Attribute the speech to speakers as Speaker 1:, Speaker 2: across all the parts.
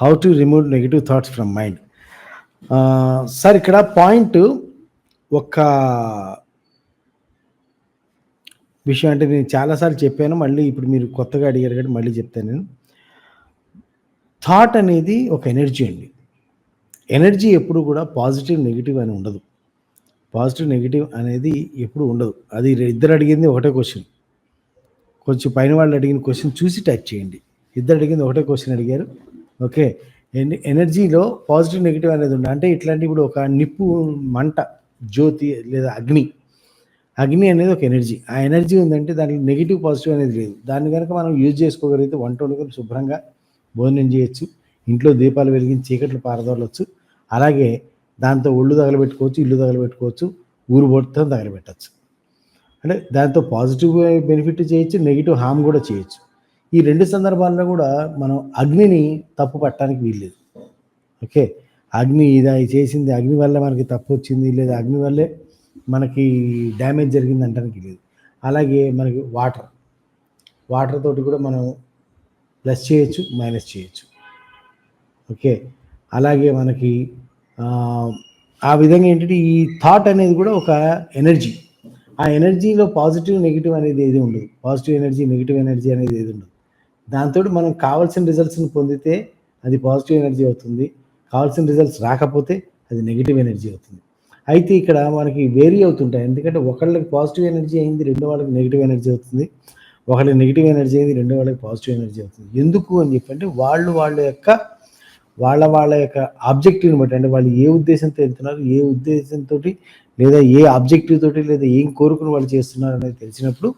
Speaker 1: How to remove negative thoughts from mind sir ఇక్కడ point ఒక విషయం అంటే నేను చాలాసార్లు చెప్పాను మళ్ళీ ఇప్పుడు మీరు కొత్తగా అడిగారు కాబట్టి మళ్ళీ చెప్తాను నేను. థాట్ అనేది ఒక ఎనర్జీ అండి. ఎనర్జీ ఎప్పుడు కూడా పాజిటివ్ నెగిటివ్ అని ఉండదు. పాజిటివ్ నెగిటివ్ అనేది ఎప్పుడు ఉండదు. అది ఇద్దరు అడిగింది ఒకటే క్వశ్చన్ కొంచెం పైన వాళ్ళు అడిగిన క్వశ్చన్ చూసి టచ్ చేయండి. ఇద్దరు అడిగింది ఒకటే క్వశ్చన్ అడిగారు. ఓకే. ఎన్- ఎనర్జీలో పాజిటివ్ నెగిటివ్ అనేది ఉంది అంటే ఇట్లాంటి ఇప్పుడు ఒక నిప్పు మంట జ్యోతి లేదా అగ్ని. అగ్ని అనేది ఒక ఎనర్జీ. ఆ ఎనర్జీ ఉందంటే దానికి నెగిటివ్ పాజిటివ్ అనేది లేదు. దాన్ని కనుక మనం యూజ్ చేసుకోగలిగితే వంట వండుకొని శుభ్రంగా భోజనం చేయొచ్చు. ఇంట్లో దీపాలు వెలిగించి చీకట్లు పారదోలవచ్చు అలాగే దాంతో ఒళ్ళు తగలబెట్టుకోవచ్చు ఇల్లు తగలబెట్టుకోవచ్చు ఊరు మొత్తం తగలబెట్టచ్చు. అంటే దాంతో పాజిటివ్ బెనిఫిట్ చేయొచ్చు నెగిటివ్ హామ్ కూడా చేయొచ్చు. ఈ రెండు సందర్భాల్లో కూడా మనం అగ్నిని తప్పు పట్టడానికి వీల్లేదు. ఓకే? అగ్ని ఇది చేసింది అగ్ని వల్ల మనకి తప్పు వచ్చింది లేదా అగ్ని వల్లే మనకి డ్యామేజ్ జరిగింది అంటానికి లేదు అలాగే మనకి వాటర్. వాటర్ తోటి కూడా మనం ప్లస్ చేయొచ్చు మైనస్ చేయొచ్చు. ఓకే? అలాగే మనకి ఆ, విధంగా ఏంటంటే ఈ థాట్ అనేది కూడా ఒక ఎనర్జీ. ఆ ఎనర్జీలో పాజిటివ్ నెగిటివ్ అనేది ఏది ఉండదు. పాజిటివ్ ఎనర్జీ నెగిటివ్ ఎనర్జీ అనేది ఏది ఉండదు. దాంతో మనం కావాల్సిన రిజల్ట్స్ని పొందితే అది పాజిటివ్ ఎనర్జీ అవుతుంది. కావాల్సిన రిజల్ట్స్ రాకపోతే అది నెగిటివ్ ఎనర్జీ అవుతుంది. అయితే ఇక్కడ మనకి వేరీ అవుతుంటాయి. ఎందుకంటే ఒకళ్ళకి పాజిటివ్ ఎనర్జీ అయింది రెండో వాళ్ళకి నెగిటివ్ ఎనర్జీ అవుతుంది. ఒకళ్ళకి నెగిటివ్ ఎనర్జీ అయింది రెండో వాళ్ళకి పాజిటివ్ ఎనర్జీ అవుతుంది. ఎందుకు అని చెప్పంటే వాళ్ళు వాళ్ళ యొక్క వాళ్ళ వాళ్ళ యొక్క ఆబ్జెక్టివ్ని బట్టి. అంటే వాళ్ళు ఏ ఉద్దేశంతో వెళ్తున్నారు ఏ ఉద్దేశంతో లేదా ఏ ఆబ్జెక్టివ్ తోటి లేదా ఏం కోరుకుని వాళ్ళు చేస్తున్నారు అనేది తెలిసినప్పుడు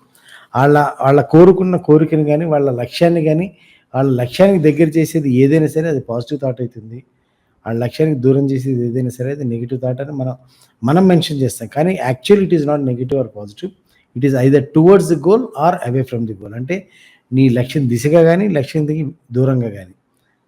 Speaker 1: వాళ్ళ వాళ్ళ కోరుకున్న కోరికని కానీ వాళ్ళ లక్ష్యాన్ని కానీ వాళ్ళ లక్ష్యానికి దగ్గర చేసేది ఏదైనా సరే అది పాజిటివ్ థాట్ అవుతుంది వాళ్ళ లక్ష్యానికి దూరం చేసేది ఏదైనా సరే అది నెగిటివ్ థాట్ అని మనం మనం మెన్షన్ చేస్తాం. కానీ actual it is not negative or positive it is either towards the goal or away from the goal అంటే నీ లక్ష్యం దిశగా కానీ లక్ష్యం దిగి దూరంగా కానీ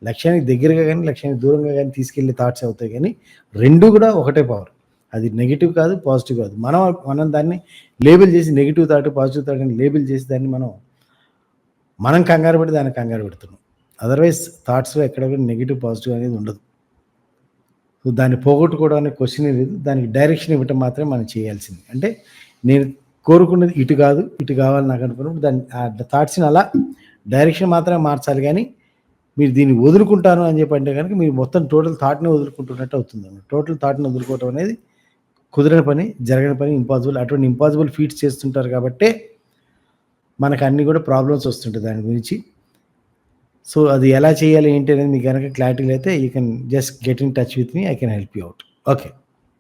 Speaker 1: లక్ష్యానికి దగ్గరగా కానీ లక్ష్యానికి దూరంగా కానీ తీసుకెళ్ళే థాట్స్ అవుతాయి కానీ రెండు కూడా ఒకటే పవర్ అది నెగిటివ్ కాదు పాజిటివ్ కాదు. మనం మనం దాన్ని లేబుల్ చేసి నెగిటివ్ థాట్ పాజిటివ్ థాట్ అని లేబుల్ చేసి దాన్ని మనం మనం కంగారు పడి దాన్ని కంగారు పెడుతున్నాం. అదర్వైజ్ థాట్స్లో ఎక్కడ కూడా నెగిటివ్ పాజిటివ్ అనేది ఉండదు. సో దాన్ని పోగొట్టుకోవడానికి క్వశ్చన్ లేదు. దానికి డైరెక్షన్ ఇవ్వటం మాత్రమే మనం చేయాల్సింది. అంటే నేను కోరుకున్నది ఇటు కాదు ఇటు కావాలి నాకు అనుకున్నప్పుడు దాన్ని ఆ థాట్స్ని అలా డైరెక్షన్ మాత్రమే మార్చాలి. కానీ మీరు దీన్ని వదులుకుంటాను అని చెప్పి అంటే కనుక మీరు మొత్తం టోటల్ థాట్ని వదులుకుంటున్నట్టు అవుతుంది. టోటల్ థాట్ని వదులుకోవటం అనేది కుదిరని పని జరగని పని ఇంపాసిబుల్ అటువంటి ఇంపాసిబుల్ ఫీట్స్ చేస్తుంటారు కాబట్టే మనకు అన్ని కూడా ప్రాబ్లమ్స్ వస్తుంటాయి దాని గురించి. సో అది ఎలా చేయాలి ఏంటి అనేది మీకు కనుక క్లారిటీ అయితే you can just get in touch with me I can help you out okay